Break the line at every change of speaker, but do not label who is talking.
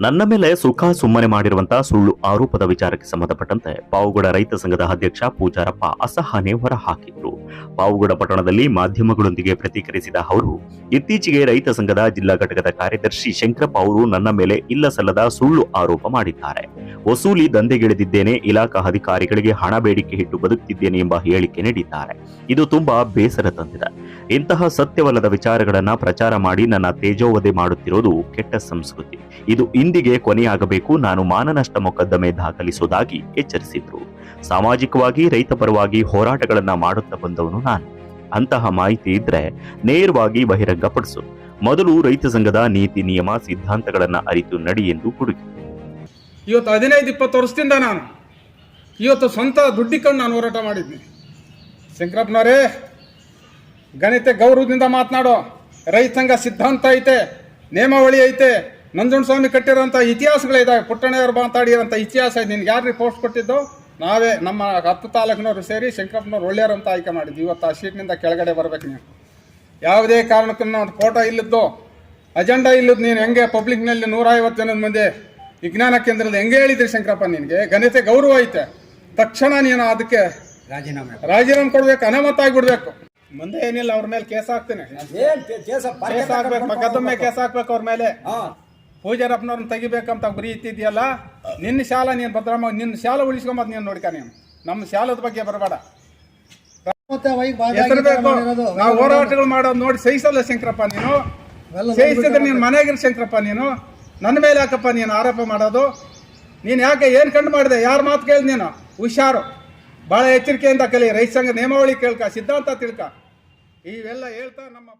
ನನ್ನ ಮೇಲೆ ಸುಖ ಸುಮ್ಮನೆ ಮಾಡಿರುವಂತಹ ಸುಳ್ಳು ಆರೋಪದ ವಿಚಾರಕ್ಕೆ ಸಂಬಂಧಪಟ್ಟಂತೆ ಪಾವುಗಡ ರೈತ ಸಂಘದ ಅಧ್ಯಕ್ಷ ಪೂಜಾರಪ್ಪ ಅಸಹನೆ ಹೊರಹಾಕಿದ್ರು. ಪಾವುಗಡ ಪಟ್ಟಣದಲ್ಲಿ ಮಾಧ್ಯಮಗಳೊಂದಿಗೆ ಪ್ರತಿಕ್ರಿಯಿಸಿದ ಅವರು, ಇತ್ತೀಚೆಗೆ ರೈತ ಸಂಘದ ಜಿಲ್ಲಾ ಘಟಕದ ಕಾರ್ಯದರ್ಶಿ ಶಂಕರಪ್ಪ ಅವರು ನನ್ನ ಮೇಲೆ ಇಲ್ಲಸಲ್ಲದ ಸುಳ್ಳು ಆರೋಪ ಮಾಡಿದ್ದಾರೆ. ವಸೂಲಿ ದಂಧೆಗಿಳಿದಿದ್ದೇನೆ, ಇಲಾಖಾ ಅಧಿಕಾರಿಗಳಿಗೆ ಹಣ ಬೇಡಿಕೆ ಇಟ್ಟು ಬದುಕ್ತಿದ್ದೇನೆ ಎಂಬ ಹೇಳಿಕೆ ನೀಡಿದ್ದಾರೆ. ಇದು ತುಂಬಾ ಬೇಸರ ತಂದಿದೆ. ಇಂತಹ ಸತ್ಯವಲ್ಲದ ವಿಚಾರಗಳನ್ನ ಪ್ರಚಾರ ಮಾಡಿ ನನ್ನ ತೇಜೋವಧೆ ಮಾಡುತ್ತಿರೋದು ಕೆಟ್ಟ ಸಂಸ್ಕೃತಿ. ಇದು ಇಂದಿಗೆ ಕೊನೆಯಾಗಬೇಕು. ನಾನು ಮಾನನಷ್ಟ ಮೊಕದ್ದಮೆ ದಾಖಲಿಸುವುದಾಗಿ ಎಚ್ಚರಿಸಿದ್ರು. ಸಾಮಾಜಿಕವಾಗಿ, ರೈತ ಪರವಾಗಿ ಹೋರಾಟಗಳನ್ನ ಮಾಡುತ್ತಾ ಬಂದವನು ನಾನು. ಅಂತಹ ಮಾಹಿತಿ ಇದ್ರೆ ನೇರವಾಗಿ ಬಹಿರಂಗಪಡಿಸು. ಮೊದಲು ರೈತ ಸಂಘದ ನೀತಿ, ನಿಯಮ, ಸಿದ್ಧಾಂತಗಳನ್ನ ಅರಿತು ನಡಿ ಎಂದು ಹುಡುಕಿ
ಇವತ್ತು ಹದಿನೈದು, ಇಪ್ಪತ್ತು ವರ್ಷದಿಂದ ನಾನು ಇವತ್ತು ಸ್ವಂತ ದುಡ್ಡಿಕೊಂಡು ನಾನು ಹೋರಾಟ ಮಾಡಿದ್ನಿ. ಶಂಕರಪ್ಪನವರೇ, ಗಣಿತ ಗೌರವದಿಂದ ಮಾತನಾಡೋ ಸಂಘ ಸಿದ್ಧಾಂತ ಐತೆ, ನೇಮಾವಳಿ ಐತೆ ನಂಜುಂಡಸ್ವಾಮಿ ಕಟ್ಟಿರೋಂಥ ಇತಿಹಾಸಗಳಿದ್ದಾವೆ ಪುಟ್ಟಣ್ಣವರು ಮಾತಾಡಿರೋಂಥ ಇತಿಹಾಸ ಇದೆ. ನಿನ್ಗೆ ಯಾರು ಪೋಸ್ಟ್ ಕೊಟ್ಟಿದ್ದು? ನಾವೇ ನಮ್ಮ ಹತ್ತು ತಾಲೂಕಿನವರು ಸೇರಿ ಶಂಕರಪ್ಪನವ್ರು ಒಳ್ಳೆಯವರು ಅಂತ ಆಯ್ಕೆ ಮಾಡಿದ್ವಿ. ಇವತ್ತು ಆ ಶೀಟ್ನಿಂದ ಕೆಳಗಡೆ ಬರಬೇಕು ನೀವು. ಯಾವುದೇ ಕಾರಣಕ್ಕೂ ಫೋಟೋ ಇಲ್ಲದ್ದು, ಅಜೆಂಡಾ ಇಲ್ಲದ್ದು ನೀನು ಹೆಂಗೆ ಪಬ್ಲಿಕ್ನಲ್ಲಿ ನೂರೈವತ್ತು ಜನದ ಮುಂದೆ ವಿಜ್ಞಾನ ಕೇಂದ್ರದಲ್ಲಿ ಹೆಂಗೆ ಹೇಳಿದ್ರಿ ಶಂಕರಪ್ಪ ನಿನಗೆ? ಘನತೆ ಗೌರವ ಐತೆ. ತಕ್ಷಣ ನೀನು ಅದಕ್ಕೆ
ರಾಜೀನಾಮೆ
ರಾಜೀನಾಮೆ ಕೊಡ್ಬೇಕು ಅನಾಮತ ಆಗಿಬಿಡ್ಬೇಕು. ಮುಂದೆ ಏನಿಲ್ಲ ಅವ್ರ ಮೇಲೆ ಕೇಸ್ ಹಾಕ್ತೇನೆ.
ಕೇಸ
ಹಾಕ್ಬೇಕು ಮಗದೊಮ್ಮೆ ಕೇಸ್ ಹಾಕ್ಬೇಕು ಅವ್ರ ಮೇಲೆ. ಪೂಜಾರಪ್ಪನವ್ರನ್ನ ತೆಗಿಬೇಕಂತ ಗುರಿ ಇತ್ತಿದ್ಯಲ್ಲ ನಿನ್ನ ಶಾಲಾ ನೀನು ಭದ್ರಮ್ಮ ನಿನ್ನ ಶಾಲ ಉಳಿಸ್ಕೊಂಬದ್ ನೀನು ನೋಡ್ಕ ನೀನು. ನಮ್ಮ ಶಾಲದ ಬಗ್ಗೆ ಬರಬೇಡ. ನಾವು ಹೋರಾಟಗಳು ಮಾಡೋದು ನೋಡಿ ಸಹಿಸಲ್ಲ ಶಂಕರಪ್ಪ ನೀನು. ಸಹಿಸಿದ್ರೆ ನೀನು ಮನೆಗಿರ್ ಶಂಕರಪ್ಪ ನೀನು. ನನ್ನ ಮೇಲೆ ಯಾಕಪ್ಪ ನೀನು ಆರೋಪ ಮಾಡೋದು? ನೀನು ಯಾಕೆ ಏನು ಕಂಡು ಮಾಡಿದೆ? ಯಾರು ಮಾತು ಕೇಳಿ ನೀನು? ಹುಷಾರು. ಭಾಳ ಎಚ್ಚರಿಕೆಯಿಂದ ಕಲಿ. ರೈತ ಸಂಘ ನಿಯಮಾವಳಿ ಕೇಳ್ಕ. ಸಿದ್ಧಾಂತ ತಿಳ್ಕ. ಇವೆಲ್ಲ ಹೇಳ್ತಾ ನಮ್ಮ